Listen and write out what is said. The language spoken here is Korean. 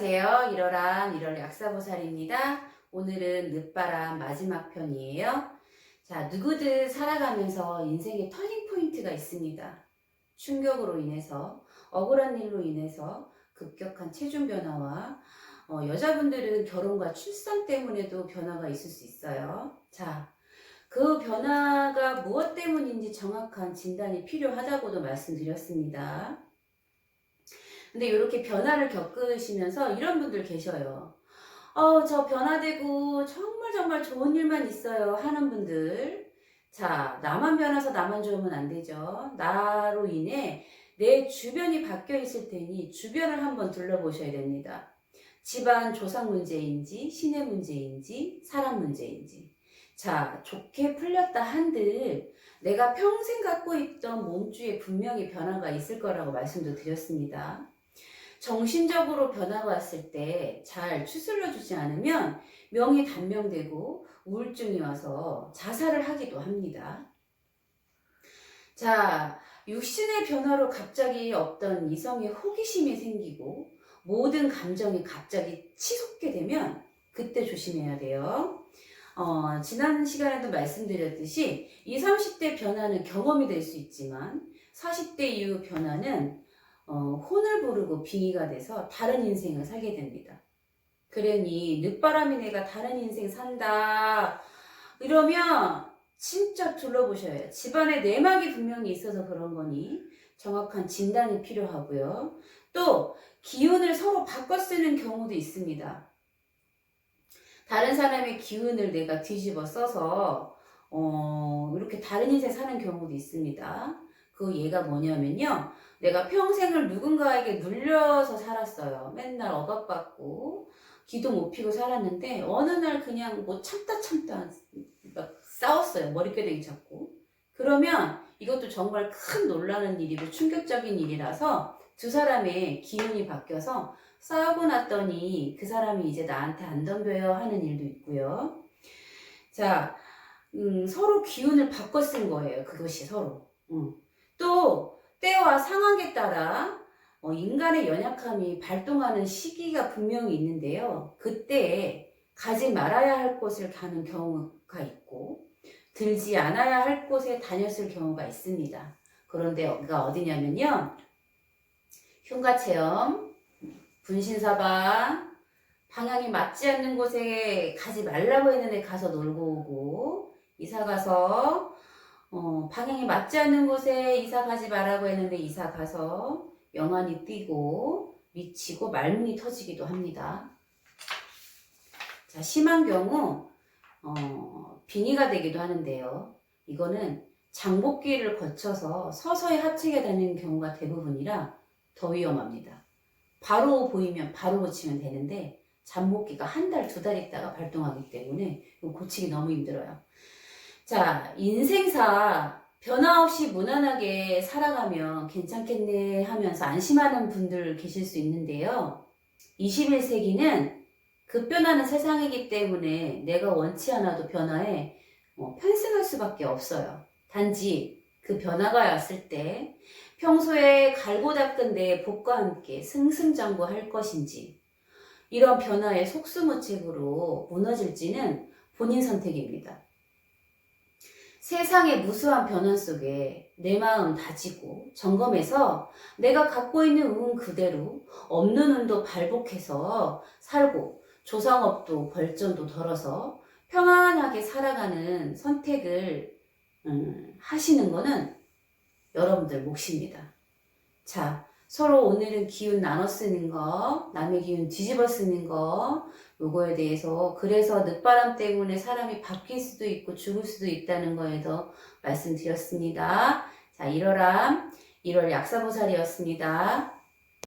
안녕하세요. 1월한 1월 약사보살입니다. 오늘은 늦바람 마지막 편이에요. 자, 누구든 살아가면서 인생의 터닝포인트가 있습니다. 충격으로 인해서, 억울한 일로 인해서 급격한 체중 변화와 어, 여자분들은 결혼과 출산 때문에도 변화가 있을 수 있어요. 자, 그 변화가 무엇 때문인지 정확한 진단이 필요하다고도 말씀드렸습니다. 근데 이렇게 변화를 겪으시면서 이런 분들 계셔요. 어, 저 변화되고 정말 정말 좋은 일만 있어요 하는 분들. 자, 나만 변해서 나만 좋으면 안 되죠. 나로 인해 내 주변이 바뀌어 있을 테니 주변을 한번 둘러보셔야 됩니다. 집안 조상 문제인지, 신의 문제인지, 사람 문제인지. 자, 좋게 풀렸다 한들 내가 평생 갖고 있던 몸주에 분명히 변화가 있을 거라고 말씀도 드렸습니다. 정신적으로 변화가 왔을 때 잘 추슬러 주지 않으면 명이 단명되고 우울증이 와서 자살을 하기도 합니다. 자, 육신의 변화로 갑자기 없던 이성의 호기심이 생기고 모든 감정이 갑자기 치솟게 되면 그때 조심해야 돼요. 어, 지난 시간에도 말씀드렸듯이 20, 30대 변화는 경험이 될 수 있지만 40대 이후 변화는 어, 혼을 부르고 빙의가 돼서 다른 인생을 살게 됩니다. 그러니 늦바람이 내가 다른 인생 산다 이러면 진짜 둘러보셔야 해요. 집안에 내막이 분명히 있어서 그런 거니 정확한 진단이 필요하고요. 또 기운을 서로 바꿔 쓰는 경우도 있습니다. 다른 사람의 기운을 내가 뒤집어 써서 어, 이렇게 다른 인생 사는 경우도 있습니다. 그 예가 뭐냐면요. 내가 평생을 누군가에게 눌려서 살았어요. 맨날 억압받고 기도 못 피고 살았는데 어느 날 그냥 뭐 참다 참다 막 싸웠어요. 머리끄댕이 잡고. 그러면 이것도 정말 큰 놀라는 일이고 충격적인 일이라서 두 사람의 기운이 바뀌어서 싸우고 났더니 그 사람이 이제 나한테 안 덤벼요 하는 일도 있고요. 자, 음, 서로 기운을 바꿔 쓴 거예요. 그것이 서로. 음. 또 때와 상황에 따라 어, 인간의 연약함이 발동하는 시기가 분명히 있는데요. 그때 가지 말아야 할 곳을 가는 경우가 있고 들지 않아야 할 곳에 다녔을 경우가 있습니다. 그런데 여기가 어디냐면요. 흉가 체험, 분신사바, 방향이 맞지 않는 곳에 가지 말라고 했는데 가서 놀고 오고 이사 가서 어, 방향이 맞지 않는 곳에 이사 가지 말라고 했는데 이사 가서 영안이 뛰고 미치고 말문이 터지기도 합니다. 자, 심한 경우 어, 빙의가 되기도 하는데요. 이거는 장복기를 거쳐서 서서히 하체가 되는 경우가 대부분이라 더 위험합니다. 바로 보이면 바로 고치면 되는데 잠복기가 한 달, 두 달 있다가 발동하기 때문에 고치기 너무 힘들어요. 자, 인생사 변화 없이 무난하게 살아가면 괜찮겠네 하면서 안심하는 분들 계실 수 있는데요. 21세기는 급변하는 세상이기 때문에 내가 원치 않아도 변화에 어, 편승할 수밖에 없어요. 단지 그 변화가 왔을 때 평소에 갈고 닦은 내 복과 함께 승승장구할 것인지 이런 변화에 속수무책으로 무너질지는 본인 선택입니다. 세상의 무수한 변화 속에 내 마음 다지고 점검해서 내가 갖고 있는 운 그대로 없는 운도 발복해서 살고 조상업도 벌전도 덜어서 평안하게 살아가는 선택을 음, 하시는 거는 여러분들 몫입니다. 자, 서로 오늘은 기운 나눠 쓰는 거, 남의 기운 뒤집어 쓰는 거, 요거에 대해서 그래서 늦바람 때문에 사람이 바뀔 수도 있고 죽을 수도 있다는 거에서 말씀드렸습니다. 자, 1월암 1월 약사보살이었습니다.